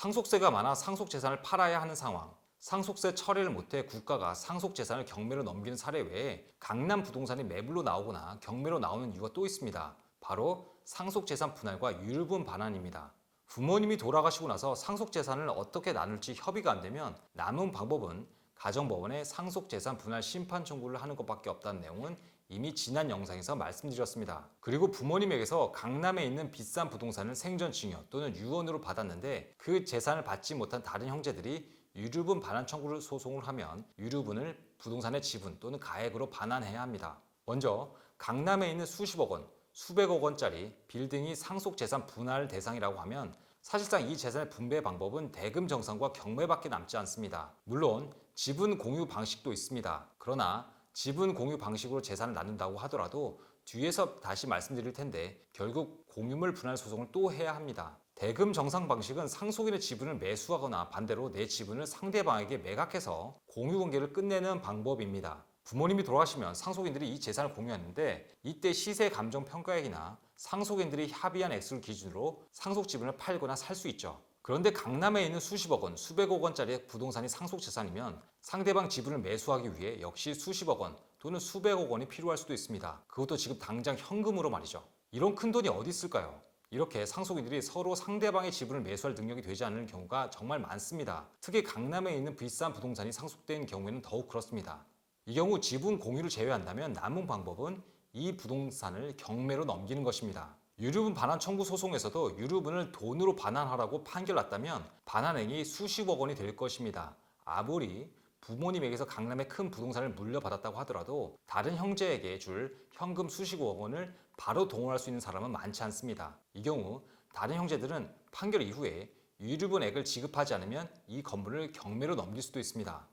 상속세가 많아 상속재산을 팔아야 하는 상황. 상속세 처리를 못해 국가가 상속재산을 경매로 넘기는 사례 외에 강남 부동산이 매물로 나오거나 경매로 나오는 이유가 또 있습니다. 바로 상속재산 분할과 유류분 반환입니다. 부모님이 돌아가시고 나서 상속재산을 어떻게 나눌지 협의가 안 되면 남은 방법은 가정법원에 상속재산 분할 심판 청구를 하는 것밖에 없다는 내용은 이미 지난 영상에서 말씀드렸습니다. 그리고 부모님에게서 강남에 있는 비싼 부동산을 생전 증여 또는 유언으로 받았는데 그 재산을 받지 못한 다른 형제들이 유류분 반환 청구를 소송을 하면 유류분을 부동산의 지분 또는 가액으로 반환해야 합니다. 먼저 강남에 있는 수십억 원, 수백억 원짜리 빌딩이 상속 재산 분할 대상이라고 하면 사실상 이 재산의 분배 방법은 대금 정산과 경매밖에 남지 않습니다. 물론 지분 공유 방식도 있습니다. 그러나 지분 공유 방식으로 재산을 나눈다고 하더라도 뒤에서 다시 말씀드릴 텐데 결국 공유물 분할 소송을 또 해야 합니다. 대금 정상 방식은 상속인의 지분을 매수하거나 반대로 내 지분을 상대방에게 매각해서 공유 관계를 끝내는 방법입니다. 부모님이 돌아가시면 상속인들이 이 재산을 공유하는데 이때 시세 감정 평가액이나 상속인들이 합의한 액수를 기준으로 상속 지분을 팔거나 살 수 있죠. 그런데 강남에 있는 수십억 원, 수백억 원짜리 부동산이 상속 재산이면 상대방 지분을 매수하기 위해 역시 수십억 원 또는 수백억 원이 필요할 수도 있습니다. 그것도 지금 당장 현금으로 말이죠. 이런 큰 돈이 어디 있을까요? 이렇게 상속인들이 서로 상대방의 지분을 매수할 능력이 되지 않는 경우가 정말 많습니다. 특히 강남에 있는 비싼 부동산이 상속된 경우에는 더욱 그렇습니다. 이 경우 지분 공유를 제외한다면 남은 방법은 이 부동산을 경매로 넘기는 것입니다. 유류분 반환 청구 소송에서도 유류분을 돈으로 반환하라고 판결났다면 반환액이 수십억 원이 될 것입니다. 아무리 부모님에게서 강남의 큰 부동산을 물려받았다고 하더라도 다른 형제에게 줄 현금 수십억 원을 바로 동원할 수 있는 사람은 많지 않습니다. 이 경우 다른 형제들은 판결 이후에 유류분액을 지급하지 않으면 이 건물을 경매로 넘길 수도 있습니다.